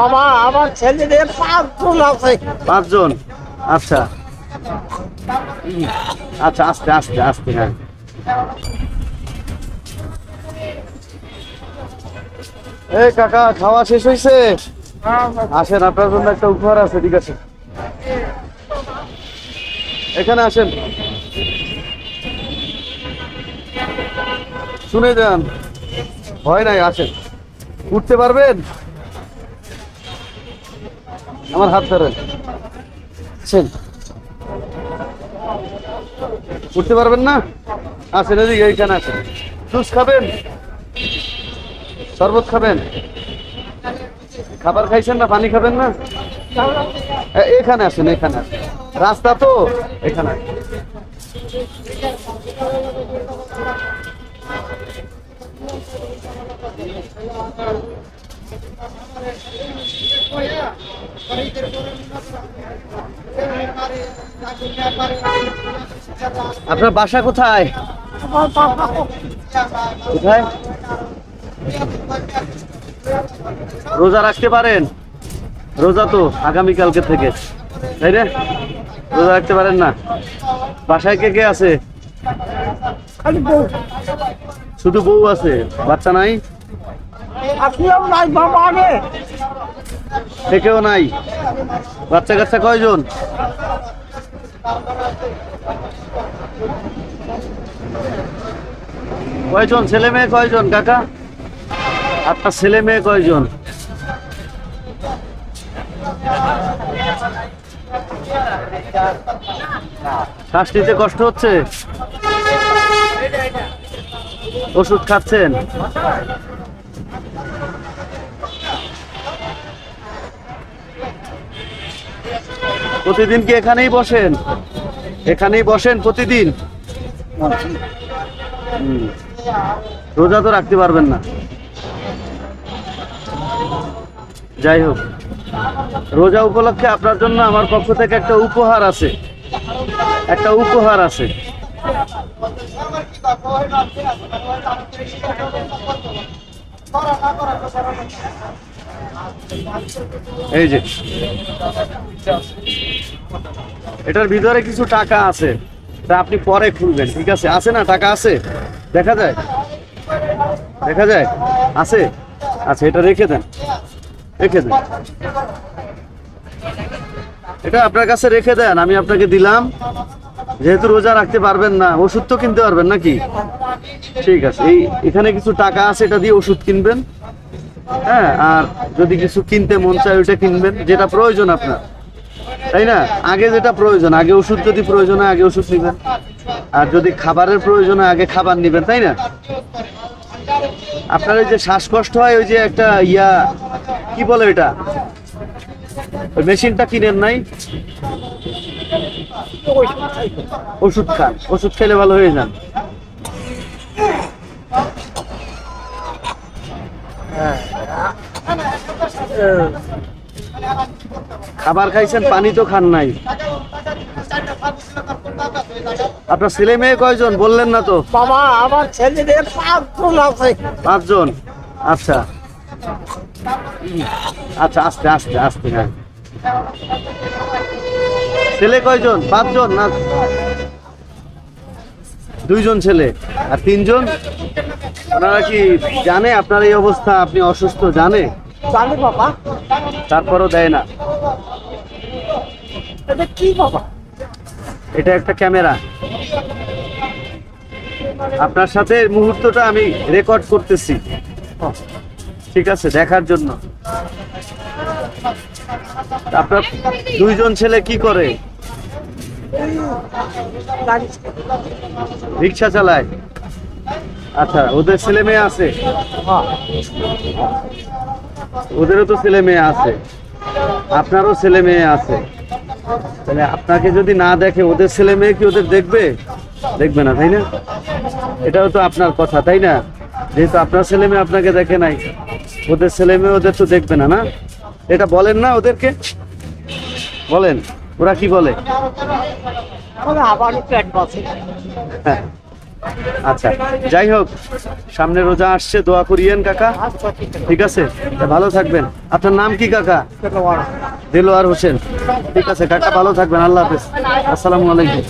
বাবা, আমার ছেলেদের পাঁচজন আছে। পাঁচজন? আচ্ছা। আচ্ছা আস্তে আস্তে আস্তে হ্যাঁ। এই কাকা, খাওয়া শেষ হয়েছে আসেন, আপনার জন্য একটা উপহার আছে, ঠিক আছে। এখানে আসেন। শুনে যান। ভয় নাই, আসেন। উঠতে পারবেন? আমার হাত ধরেন। আসেন। উঠতে পারবেন না? আসেন, এদিকে এইখানে আসেন। জুস খাবেন? শরবত খাবেন? খাবার খাইছেন না? পানি খাবেন না? এখানে আসেন, এখানে রাস্তা তো? এখানে। আপনার বাসা কোথায়? কোথায়? রোজা রাখতে পারেন? রোজা তো আগামীকালকে থেকে তাই না? রোজা রাখতে পারেন না? বাসায় কে কে আছে? শুধু বউ আছে বাচ্চা নাই? নাই সে নাই। বাচ্চা কাচ্চা কয়জন? কয়জন? ছেলে মেয়ে কয়জন, কাকা? আপনার ছেলে মেয়ে কয়জন? শ্বাস নিতে কষ্ট হচ্ছে? ওষুধ খাচ্ছেন? প্রতিদিন কি এখানেই বসেন? এখানেই বসেন প্রতিদিন। রোজা তো রাখতে পারবেন না। যাই হোক, রোজা উপলক্ষে আপনার জন্য আমার পক্ষ থেকে একটা উপহার আছে। একটা উপহার আছে। এই যে। এটার ভিতরে কিছু টাকা আছে। তা আপনি পরে খুলবেন, ঠিক আছে? আছে না? টাকা আছে? দেখা যায়? দেখা যায়? আছে? আচ্ছা এটা রেখে দেন। রেখে দেন। এটা আপনার কাছে রেখে দেন, আমি আপনাকে দিলাম। যেহেতু রোজা রাখতে পারবেন না, ওষুধ তো কিনতে পারবেন নাকি? ঠিক আছে। এই, এখানে কিছু টাকা আছে, এটা দিয়ে ওষুধ কিনবেন। হ্যাঁ আর যদি কিছু কিনতে মন চায়, ওইটা কিনবেন, যেটা প্রয়োজন আপনার। তাই না? আগে যেটা প্রয়োজন, আগে ওষুধ যদি প্রয়োজন হয়, আগে ওষুধ নেবেন। আর যদি খাবারের প্রয়োজন হয়, আগে খাবার নেবেন, তাই না? আপনার ওই যে শ্বাসকষ্ট হয়, ওই যে একটা ইয়া, কি বলে এটা ওই মেশিনটা কিনেন নাই? ওষুধ খান, ওষুধ খেলে ভালো হয়ে যান। খাবার খাইছেন পানি তো খান নাই। আপনার ছেলে মেয়ে কয়জন? বললেন না তো। বাবা আমার ছেলেদের পাঁচজন আছে। পাঁচজন? আচ্ছা। আচ্ছা আস্তে আস্তে আস্তে হ্যাঁ। ছেলে কয়জন? পাঁচজন না? দুইজন ছেলে। আর তিনজন? ওনারা কি জানে আপনার এই অবস্থা? আপনি অসুস্থ জানে? জানি বাবা? তারপরও দেয় না। এটা কি বাবা? এটা একটা ক্যামেরা। আপনার সাথে মুহূর্তটা আমি রেকর্ড করতেছি। ঠিক আছে দেখার জন্য। আপনার দুইজন ছেলে কি করে? রিক্সা চালায়। আচ্ছা ওদের ছেলে মেয়ে আছে? হ্যাঁ। ওদেরও তো ছেলে মেয়ে আছে। আপনারও ছেলে মেয়ে আছে। তাহলে আপনাকে যদি না দেখে ওদের ছেলে মেয়ে কি ওদের দেখবে? দেখবে না তাই না? এটাও তো আপনার কথা তাই না? যেহেতু আপনার ছেলে মেয়ে আপনাকে দেখে নাই ওদের ছেলে মেয়ে ওদের তো দেখবে না না? এটা বলেন না ওদেরকে? বলেন ওরা কি বলে? আবার পেট বসে। হ্যাঁ। আচ্ছা যাই হোক, সামনে রোজা আসছে, দোয়া করিয়েন কাকা। ঠিক আছে? ভালো থাকবেন। আপনার নাম কি কাকা? দিলোয়ার হোসেন। ঠিক আছে, কাকা, ভালো থাকবেন। আল্লাহ হাফিজ। আসসালামু আলাইকুম।